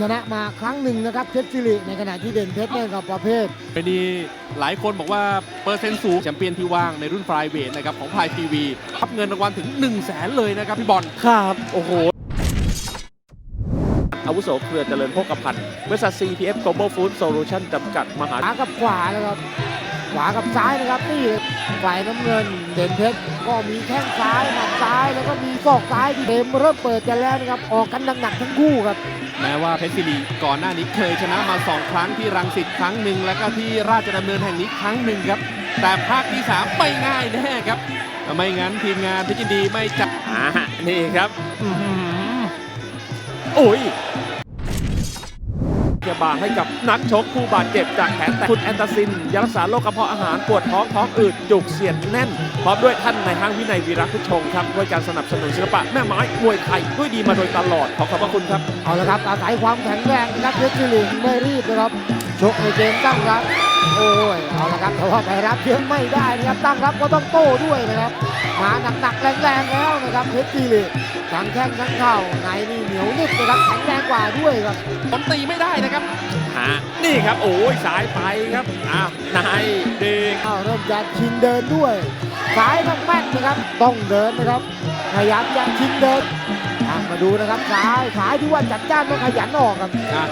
ชนะมาครั้งหนึ่งนะครับเพชรสิริในขณะที่เด่นเพชรเนี่ยกับประเภท เป็นดีหลายคนบอกว่าเปอร์เซ็นต์สูงแชมเปี้ยนที่ว่างในรุ่นฟลายเวทนะครับของพายทีวีรับเงินรางวัลถึง 1 0 0 0 0แสนเลยนะครับพี่บอลครับโอ้โหอาวุโสเครือเจริญโภคภัณฑ์บริษัท CPF Global Food Solution จำกัดมหาขวากับขวานะครับข วากับซ้ายนะครับนี่ฝ่ายน้ำเงินเด่นเพชรก็มีแข้งซ้ายหมัดซ้ายแล้วก็มีศอกซ้ายที่เกมเริ่มเปิดกันแล้วนะครับออกกันหนักๆทั้งคู่ครับแม้ว่าเพชรศิริก่อนหน้านี้เคยชนะมา2ครั้งที่รังสิตครั้งหนึ่งแล้วก็ที่ราชดำเนินแห่งนี้ครั้งหนึ่งครับ แต่ภาคที่3ไม่ง่ายแน่ครับไม่งั้นทีมงานเพชรยินดีไม่จัดอ่านี่ครับอื้อหือโอ้ยพ ยาบาลให้กับนักชกผู้บาดเจ็บจากแขนแตกคุณแอนตาซินยารักษาโรคกระเพาะอาหารปวดท้องท้องอืดจุกเสียดแน่นพร้อมด้วยท่านในห้างวินัยวีระพุชงครับด้วยการสนับสนุนศิลปะแม่ไม้มวยไทยด้วยดีมาโดยตลอดขอขอบพระคุณครับเอาละครับอาศัยความแข็งแรงนักเพชรสิริไม่รีบนะครับชกในเกมตั้งรับ โอ้ยเอาละครับแต่ว่าไปรับเยอะไม่ได้นะครับตั้งรับก็ต้องโต้ด้วยนะครับมาหนักๆแรงๆแล้วนะครับเพชรสิริทั้งแข้งทั้งเข่าในนี่เหนียวนึบนะครับแข็งแรงกว่าด้วยครับผมตีไม่ได้นะครับฮะนี่ครับโอ้ยสายไปครับอ้าวนายเด็กอ้าวเริ่มจะชิงเดินด้วยซ้ายต้องแม่นนะครับต้องเดินนะครับพยายามจะชิงเดินอะ มาดูนะครับซ้ายซ้ายที่ว่าจัดจ้านต้องขยันออกครับอะ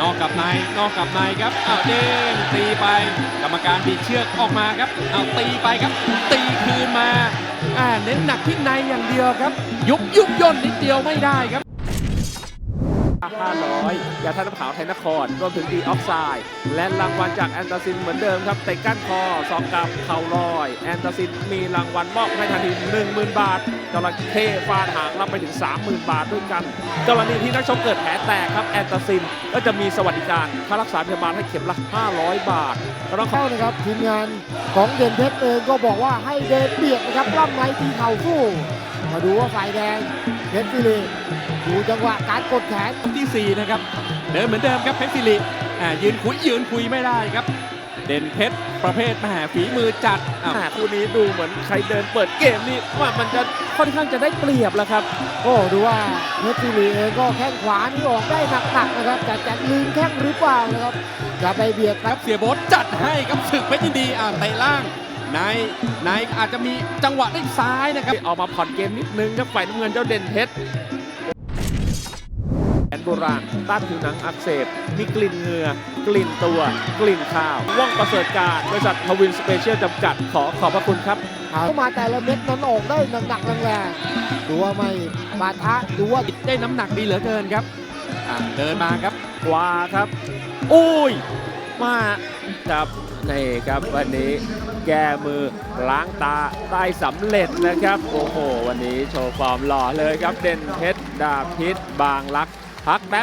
นอกกับในนอกกับในครับอ้าวเด้งตีไป กรรมการบีบเชือกออกมาครับเอาตีไปครับ ตีคืนมาอ่าเน้นหนักที่ในอย่างเดียวครับ ยุบยุบย่นนิดเดียวไม่ได้ครับ500ยาท่าน้ำขาวไทยนครรวมถึงดีออกไซด์และรางวัลจากแอนตาซินเหมือนเดิมครับเตะก้านคอสองกับเข่าลอย แอนตาซินมีรางวัลมอบให้ทันที10,000 บาท จระเข้ฟาดหางรับไปถึง 30,000 บาทด้วยกันกรณีที่นักชกเกิดแผลแตกครับแอนตาซิน ก็จะมีสวัสดิการค่ารักษาพยาบาลให้เข็มละ 500 บาทก็ต้องขอเข้านะครับทีมงานของเด่นเพชรเองก็บอกว่าให้เดินเบียดนะครับล่ำไรทีเข่าสู้มาดูว่าฝ่ายแดงเพชรสิริดูจังหวะการกดแขนที่ 4 นะครับ เดินเหมือนเดิมครับเพชรศิริอ่ายืนคุยยืนคุยไม่ได้ครับ เด่นเพชรประเภทแหมฝีมือจัดอะแหม่คู่นี้ดูเหมือนใครเดินเปิดเกมนี่ว่ามันจะค่อนข้างจะได้เปรียบแล้วครับ โอ้ดูว่าเพชรสิริเองก็แข้งขวานี่ออกได้หนักๆนะครับแต่จะลืมแข้งหรือเปล่านะครับจะไปเบียดครับเสียโบทจัดให้ครับศึกเพชรยินดีอ่าเตะล่างในในอาจจะมีจังหวะได้ซ้ายนะครับออกมาผ่อนเกมนิดนึงครับฝ่ายน้ำเงินเจ้าเด่นเพชร แผนโบราณต้านผิวหนังอักเสบ มีกลิ่นเหงื่อ กลิ่นตัว กลิ่นข้าว ว่องประเสริฐการบริษัททวินสเปเชียลจำกัด ขอขอบพระคุณครับเข้ามาแต่ละเม็ดนั้นออกได้หนักๆแรงๆดูว่าไม่ปาทะดูว่าได้น้ำหนักดีเหลือเกินครับอ่าเดินมาครับขวาครับ อุ้ย มาครับนี่ครับวันนี้แก้มือล้างตาได้สำเร็จนะครับ โอ้โห วันนี้โชว์ฟอร์มหล่อเลยครับ เด่นเพชรดาบพิษบางรัก พักแป๊บ